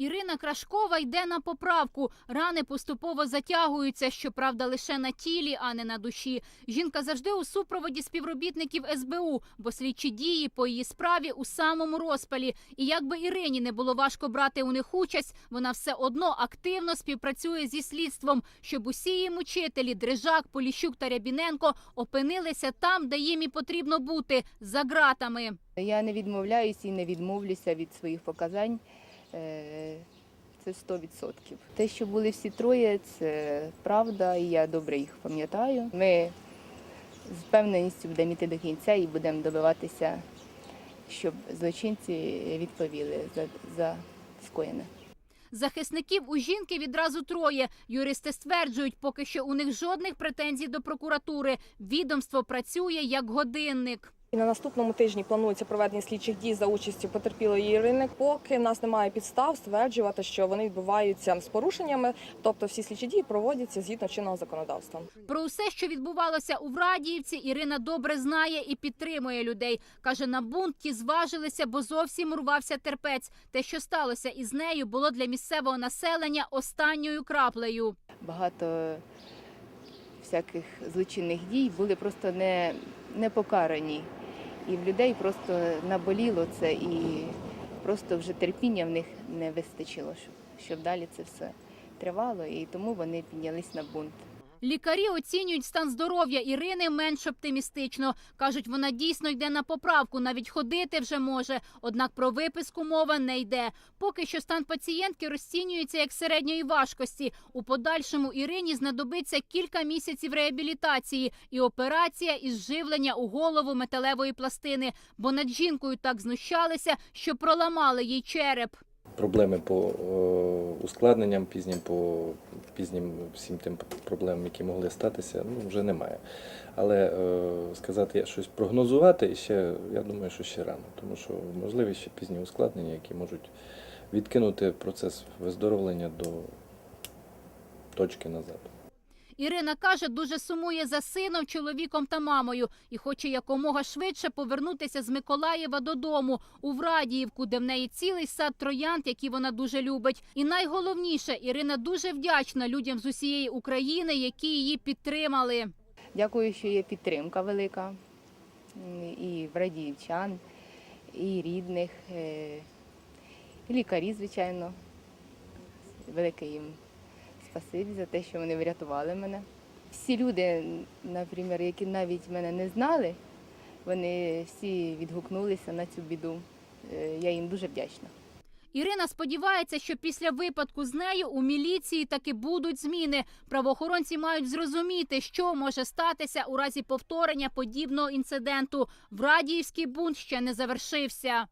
Ірина Крашкова йде на поправку. Рани поступово затягуються, щоправда, лише на тілі, а не на душі. Жінка завжди у супроводі співробітників СБУ, бо слідчі дії по її справі у самому розпалі. І якби Ірині не було важко брати у них участь, вона все одно активно співпрацює зі слідством, щоб усі її мучителі Дрижак, Поліщук та Рябіненко опинилися там, де їм і потрібно бути за ґратами. Я не відмовляюся і не відмовлюся від своїх показань. Е, Це 100%. Те, що були всі троє, це правда, і я добре їх пам'ятаю. Ми з впевненістю будемо йти до кінця і будемо добиватися, щоб злочинці відповіли за, за скоєне. Захисників у жінки відразу троє. Юристи стверджують, поки що у них жодних претензій до прокуратури. Відомство працює як годинник. І на наступному тижні планується проведення слідчих дій за участю потерпілої Ірини. Поки в нас немає підстав стверджувати, що вони відбуваються з порушеннями, тобто всі слідчі дії проводяться згідно чинного законодавства. Про усе, що відбувалося у Врадіївці, Ірина добре знає і підтримує людей. Каже, на бунт ті зважилися, бо зовсім урвався терпець. Те, що сталося із нею, було для місцевого населення останньою краплею. Багато всяких злочинних дій були просто не, не покарані. І в людей просто наболіло це, і просто вже терпіння в них не вистачило, щоб, щоб далі це все тривало, і тому вони піднялись на бунт. Лікарі оцінюють стан здоров'я Ірини менш оптимістично. Кажуть, вона дійсно йде на поправку, навіть ходити вже може. Однак про виписку мова не йде. Поки що стан пацієнтки розцінюється як середньої важкості. У подальшому Ірині знадобиться кілька місяців реабілітації і операція із живлення у голову металевої пластини, бо над жінкою так знущалися, що проламали їй череп. проблеми по ускладненням пізнім, по пізнім всім тим проблемам, які могли статися, ну вже немає. Але е, сказати щось прогнозувати ще, я думаю, що ще рано, тому що можливі ще пізні ускладнення, які можуть відкинути процес виздоровлення до точки назад. Ірина каже, дуже сумує за сином, чоловіком та мамою і хоче якомога швидше повернутися з Миколаєва додому у Врадіївку, де в неї цілий сад троянд, які вона дуже любить. І найголовніше, Ірина дуже вдячна людям з усієї України, які її підтримали. Дякую, що є підтримка велика і врадіївчан, і рідних, е, і лікарі, звичайно. Велике їм спасибі за те, що вони врятували мене. Всі люди, наприклад, які навіть мене не знали, вони всі відгукнулися на цю біду. Е, Я їм дуже вдячна. Ірина сподівається, що після випадку з нею у міліції таки будуть зміни. Правоохоронці мають зрозуміти, що може статися у разі повторення подібного інциденту. Врадіївський бунт ще не завершився.